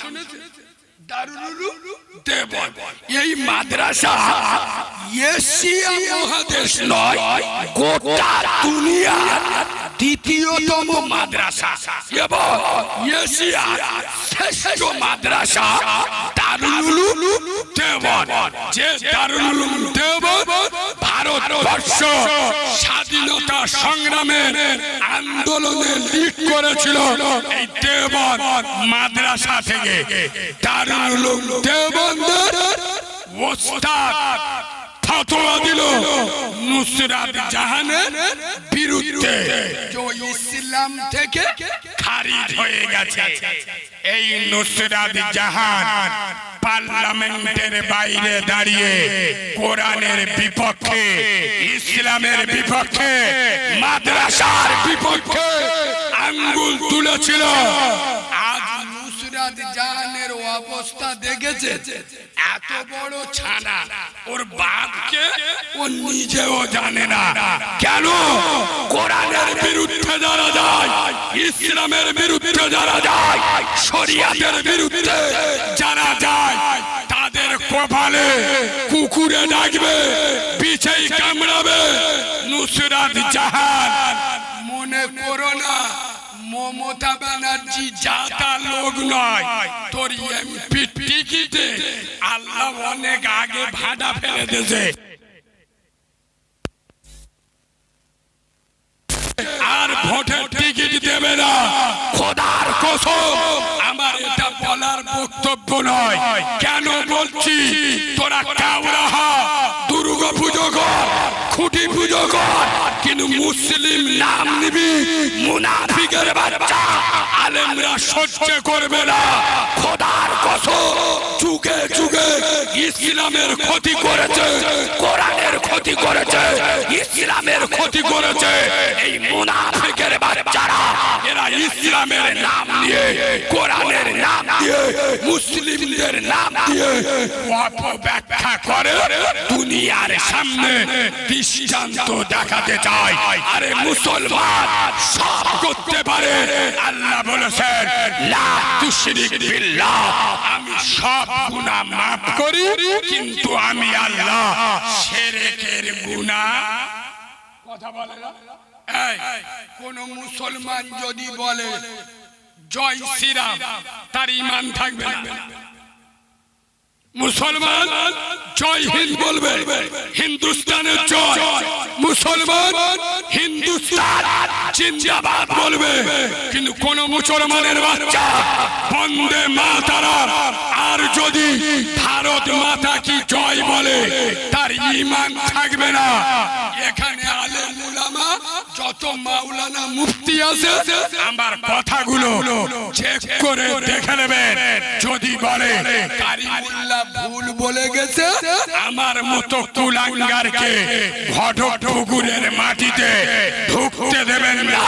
শুনেছে? এই মাদ্রাসা এশিয়া মহাদেশ নয় গোটা দুনিয়া দ্বিতীয়তম মাদ্রাসা। এবং এশিয়া শ্রেষ্ঠ মাদ্রাসা দারুল দেবন। যে দারুল দেবন ভারতবর্ষ স্বাধীনতা সংগ্রামের আন্দোলনে লিড করেছিল এই দেবন মাদ্রাসা থেকে। দিল নুসরাত জাহানের বিরুদ্ধে। ইসলাম থেকে খারিজ হয়ে গেছে। এই নুসরাত জাহান পার্লামেন্টের বাইরে দাঁড়িয়ে কোরআনের বিপক্ষে, ইসলামের বিপক্ষে, মাদ্রাসার বিপক্ষে আঙ্গুল তুলেছিল। নুসরাত জাহানের অবস্থা দেখেছে। এত বড় ছানা, ওর বাপকে ও নিজেও জানে না। কেন? কোরআনের বিরুদ্ধে যারা যায়, ইসলামের বিরুদ্ধে যারা যায়, শরিয়াতের বিরুদ্ধে যারা যায়, তাদের কপালে কুকুরে ডাকবে পিছেই কামড়াবে, নুসরাত জাহান মনে করো না মমতা ব্যানার্জি যাতা লোক নয়, তোর এমপি টিকিটে আল্লাহ অনেক আগে ভাড়া ফেলে দিয়েছে। আর ভোটের টিকিট দেবে না। খোদার কসম, আমার এটা বলার বক্তব্য নয়। কেন বলছি? তোরা কাউরা হ দুর্গা পুজো কর। খুঁটি পুজো কর। কিন্তু মুসলিম নাম নিবি, মুনাফিকের বাচ্চা। আলেমরা সহ্য করবে না। খোদার কসম, যুগে যুগে ইসলামের ক্ষতি করেছে, কোরআনের ক্ষতি করেছে, ইসলামের ক্ষতি করেছে। এই মুনাফিকের বাচ্চারা, এরা ইসলামের নাম নিয়ে, কোরআনের নাম দিয়ে, মুসলিমদের নাম দিয়ে অপব্যাখ্যা করে। দুনিয়ার সামনে দৃষ্টান্ত দেখাতে চায় আরে মুসলমান, সব করতে পারে। আল্লাহ বলেছেন, লা আমি সব গুনাহ মাফ করি, কিন্তু আমি আল্লাহ শিরকের গুনাহ কথা বলে কোন মুসলমান যদি বলে, জয় শ্রীরাম, তার ইমান থাকবে না। মুসলমান জয় হিন্দ বলবে। হিন্দুস্তানের জয়। মুসলমান হিন্দুস্তান জিন্দাবাদ বলবে। কিন্তু কোন মুসলমানের বাচ্চা বন্দে মাতারা আর যদি ভারত মাতা কি জয় বলে তার ইমান থাকবে না। যত মাওলানা মুফতি আছে? আমার কথাগুলো চেক করে দেখে নেবেন। যদি বলে কারিমুল্লাহ ভুল বলে গেছে, আমার মতো কুলাঙ্গারকে ঘটক পুকুরের মাটিতে ঢুকতে দেবেন না।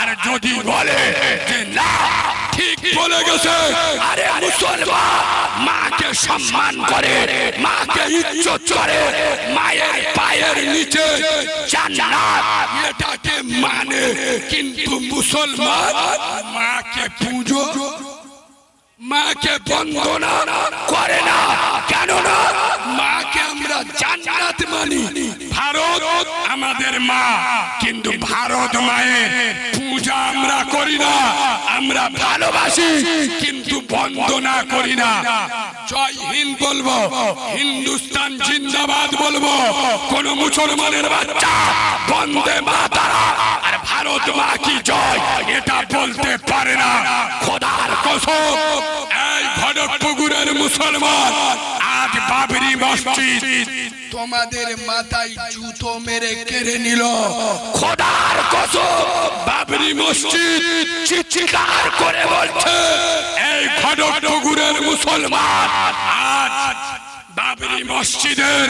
আর যদি বলে যে না ঠিক বলে গেছে। আরে মুসলমান, মাকে সম্মান করে, মাকে ইজ্জত করে, মায়ের পায়ের নিচে জান্নাত, এটাকে মানে কিন্তু মুসলমান, মাকে পুজো, মাকে বন্দনা করে না। কেন না মাকে আমরা জান্নাত মানি। আমাদের মা। কিন্তু ভারত মায়ের পূজা আমরা করি না, আমরা ভালোবাসি, কিন্তু বন্দনা করি না। জয় হিন্দ বলব, হিন্দুস্তান জিন্দাবাদ বলব, কোন মুসলমানের বাচ্চা বন্দে মাতারা আর ভারত মা কি জয়, এটা বলতে পারে না। কসম এই মুসলমান আজ বাবরি মসজিদ। তোমাদের মাথায় জুতো মেরে কেড়ে নিল। খোদার কসম বাবরি মসজিদ চিৎকার করে বলছে এই খড়গপুরের মুসলমান আজ বাবরি মসজিদের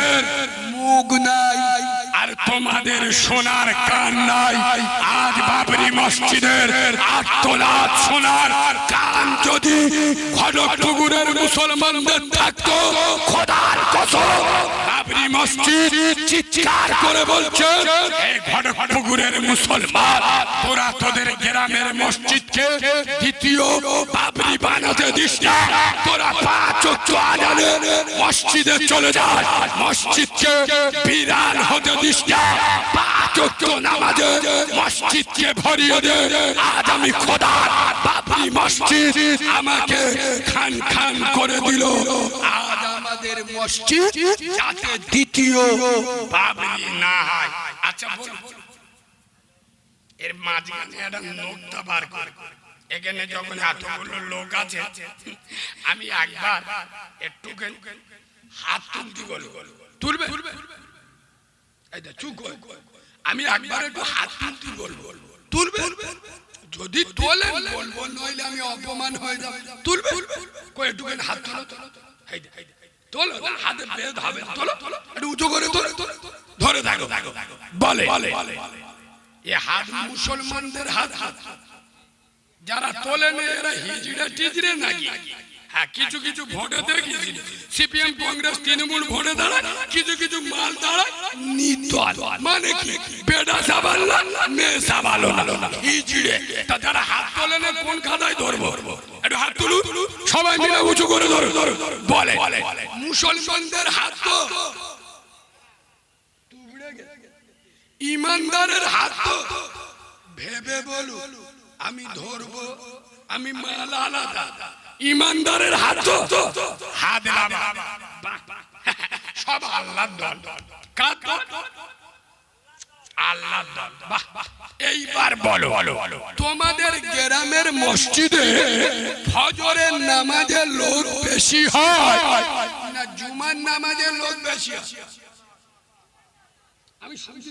মুখ নাই। তোমাদের সোনার কান নাই আজ বাবরি মসজিদের আত্মনাথ সোনার কান যদি খড়গপুরের মুসলমানদের থাকতো, খোদার কসম মুসলমান, তোরা তোদের গ্রামের মসজিদকে দ্বিতীয় বানাতে দিস না তোরা পাঁচ ওয়াক্ত আজানে মসজিদে চলে যায়। মসজিদকে বিরান হতে দিস না পাঁচ ওয়াক্ত নামাজে মসজিদকে ভরিয়ে দে। আজ আমি খোদা বাবরি মসজিদ আমাকে খান খান করে দিল। আজ আমাদের মসজিদ যাতে দ্বিতীয় বাবরি না হয়। আচ্ছা বল। এর মাঝখানে একটা নোটটা বার কর এখানে যখন এতগুলো লোক আছে আমি একবার একটু হাত তুলতে তুলবে? এই দেখ, চুপ কর। আমি একবার একটু হাত তুলতে বলব তুলবে? যদি তোলে বলব নইলে আমি অপমান হয়ে যাবে। তুলবে? কই একটু হাত তোলো তোলো হাতে বেদ হবে। তোলো। একটু উঁচু করে তোলো। ধরে থাকো বলে। বলে। এ হাত মুসলমানদের হাত হাত হাত। যারা তোলে না এরা হিজড়ে টিজড়ে নাকি? হ্যাঁ কিছু কিছু ভোটে দেখেছি সিপিএম, কংগ্রেস, তৃণমূল ভোটে দাঁড়ায়, কিছু কিছু মাল দাঁড়ায় নিদল মানে কি? বেডা সাবাল্লা, মেয়ে সাবালো না হিজড়ে। তা যারা হাত তোলে না কোন খাতায় ধরবো? একটু হাত তুলু সবাই মিলে উঁচু করে ধরো ধরো বলে মুসলমানদের হাত তো ইমানদারের হাত তো ভেবে বলু আমি ধরবো আমি মাল আলাদা। ইমানদারের হাত তো। হাত সব আল্লাহ দল। বাহ। এইবার বলো তোমাদের গ্রামের মসজিদে ফজরের নামাজে লোক বেশি হয় না জুমার নামাজে লোক বেশি হয়? আমি শুনছি।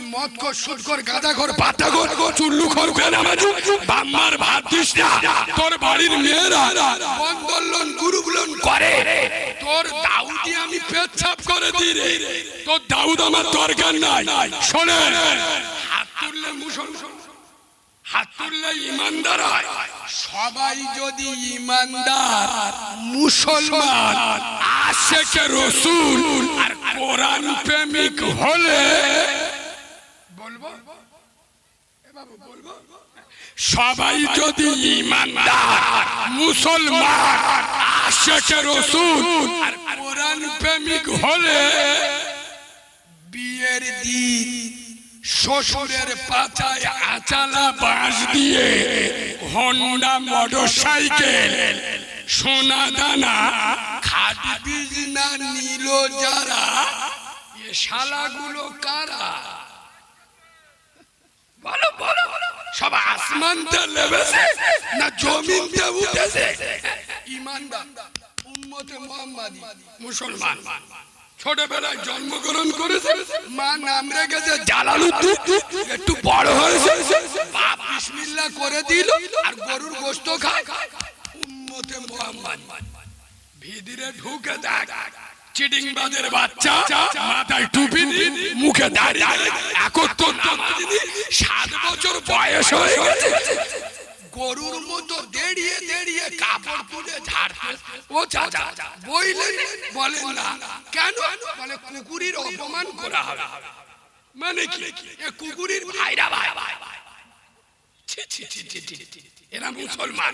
মদ কর সুদ কর গাঁদা কর পাতা কর। চুল্লু কর বেনামাজু বাম্মার ভাত দিস তোর বাড়ির মেয়েরা বন্দোলন গুরুগুলন করে। তোর দাউদি আমি পেচ্ছাপ করে দিই রে। তোর দাউদ আমার দরকার নাই। শোনে। হাত তুললে মুসলমান হাত তুললে ইমানদার হয়। সবাই যদি ইমানদার মুসলমান আশেকে রসুল আর কোরআন প্রেমিক হলে বলব এ বাবু, বলব? সবাই যদি ইমানদার, মুসলমান আশেকে রসুল আর কোরআন প্রেমিক হলে বিয়ের দিন শ্বশুরের পাচায় আচালা বাঁশ দিয়ে হন্ডা মোটর সাইকেল সোনা দানা বীজ না নিল যারা, এ শালাগুলো কারা? সব আসমানতে লেবেছে না জমিনতে উঠেছে? মুসলমান, ছোটবেলায় জন্মগ্রহণ করেছে, মা নাম রেখেছে জালালুদ্দিন একটু বড় হয়েছে। বাপ বিসমিল্লাহ করে দিল আর গরুর গোশত খায়। উম্মতে মোহাম্মদ ভিদিরে ঢুকে দেখ। চিডিংবাজের বাচ্চা মাথায় টুপি মুখে দাঁড়িয়ে একত্তর সাত বছর বয়স হয়ে গেছে গরুর মতো দেড়িয়ে দেড়িয়ে কাপড় তুলে ঝাড়তে ও চাচা বইলেন বলেন না কেন বলে কুকুরির অপমান করা হবে মানে কি এ কুকুরির ভাইরা ভাই ছি, ছি। এরা মুসলমান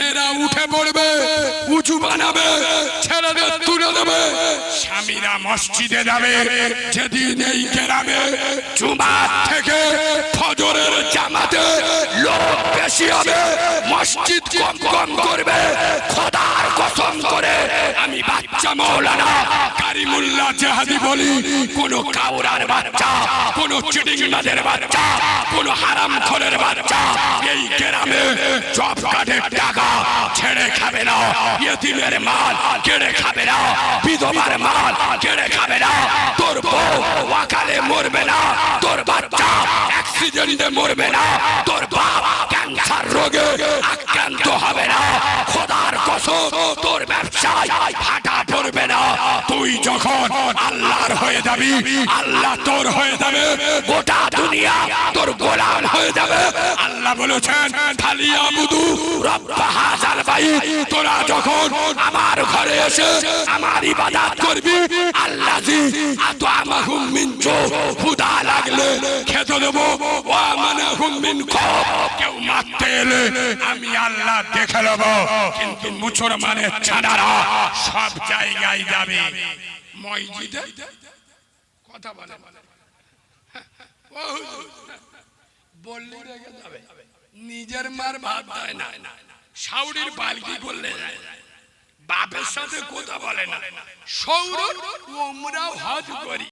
স্বামীরা মসজিদে যাবে যেদিন এই গ্রামে জুমার থেকে বেশি হবে মসজিদ কম কম করবে। খোদার কসম করে আমি বাচ্চা মৌলানা কারিমুল্লাহ জাহাদি বলি। কোন কাউরার বাচ্চা কোন চিটিংবাজের বাচ্চা কোন হারাম খোরের বাচ্চা এই গ্রামে জব কার্ডের টাকা ছেড়ে খাবে না। ইয়েতিমের মাল কেড়ে খাবে না। বিধবার মাল কেড়ে খাবে না। তোর বউ ওয়াকালে মরবে না। তোর বাচ্চা অ্যাক্সিডেন্টে মরবে না। তোর বাপ ক্যান্সার রোগে আক্রান্ত হবে না। খোদার কসম তোর ব্যবসায় ফাটা পড়বে না। তুই যখন আল্লাহর হয়ে যাবি আল্লাহ তোর হয়ে যাবে। গোটা দুনিয়া তোর গোলাম হয়ে যাবে। আল্লাহ বলেছেন খালি আবুদু রব্বা হাজাল ভাই তোরা যখন আমার ঘরে এসে আমার করবি আল্লাহ লাগলে খেতে দেবো ও মিন কেউ মারতে এলে আমি আল্লাহ দেখে নেব, কিন্তু ছাড়ারা সব জায়গায় যাবে। মসজিদে? কথা বলে। বললে রেগে যাবে। নিজের মার ভাত দেয় না। সাউরির বালকি করলে যায় বাপের সাথে কথা বলে না। সৌর ওমরাও হজ করি।